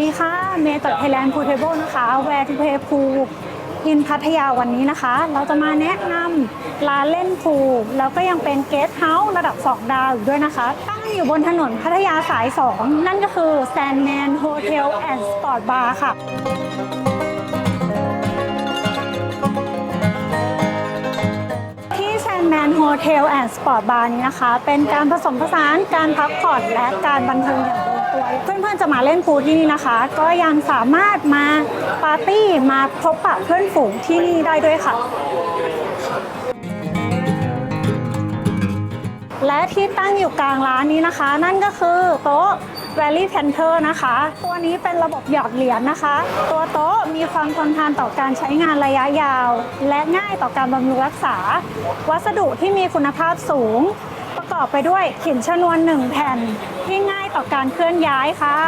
ดีค่ะ เมย์จาก Thailand Pool Table นะคะ Where to Play Pool in พัทยาวันนี้นะคะ เราจะมาแนะนำร้านเล่นพูแล้วก็ยังเป็นเกสต์เฮาส์ระดับ 2 ดาวอีกด้วยนะคะ ตั้งอยู่บนถนนพัทยาสาย 2 นั่นก็คือ Sandman Hotel and Sport Bar ค่ะที่ Sandman Hotel and Sport Bar นี้นะคะ เป็นการผสมผสานการพักผ่อนและการบันเทิงอย่าง เพื่อนๆจะมาเล่นพูลที่นี่นะคะ ก็ยังสามารถมาปาร์ตี้มาพบปะเพื่อนฝูงที่นี่ได้ด้วยค่ะ และที่ตั้งอยู่กลางร้านนี้นะคะ นั่นก็คือโต๊ะ Valley Panther นะคะ ตัวนี้เป็นระบบหยอดเหรียญนะคะ ตัวโต๊ะมีความทนทานต่อการใช้งานระยะยาว และง่ายต่อการบำรุงรักษา วัสดุที่มีคุณภาพสูง ประกอบไปด้วยหินชนวนหนึ่งแผ่นที่ง่ายต่อการเคลื่อนย้ายค่ะ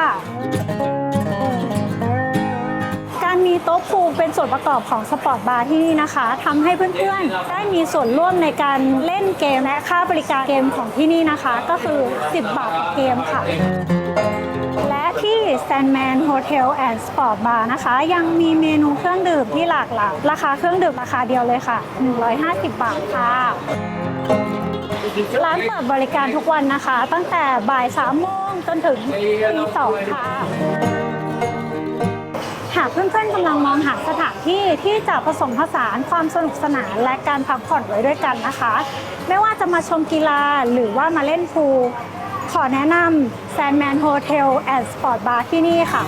การมีโต๊ะพูเป็นส่วนประกอบของสปอร์ตบาร์ที่นี่นะคะทำให้เพื่อนๆ ได้มีส่วนร่วมในการเล่นเกมและค่าบริการเกมของที่นี่นะคะ ก็คือ 10 บาทต่อเกมค่ะและที่ Sandman Hotel and Sport Bar นะคะ ยังมีเมนูเครื่องดื่มที่หลากหลายราคาเครื่องดื่มราคาเดียวเลยค่ะ 150 บาทค่ะ ร้านเปิดบริการทุกวันนะคะ ตั้งแต่บ่าย3โมงจนถึงตี2ค่ะ หากเพื่อนๆกำลังมองหาสถานที่ที่จะผสมผสานความสนุกสนานและการพักผ่อนไว้ด้วยกันนะคะ ไม่ว่าจะมาชมกีฬาหรือว่ามาเล่นพูลขอแนะนำ Sandman Hotel and Sport Bar ที่นี่ค่ะ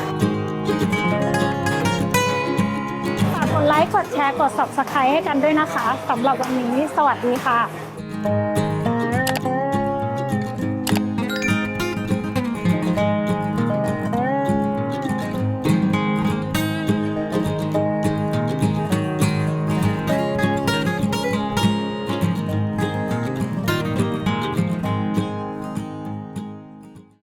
ฝากกดไลค์ กดแชร์ กด Subscribe ให้กันด้วยนะคะสำหรับวันนี้ สวัสดีค่ะ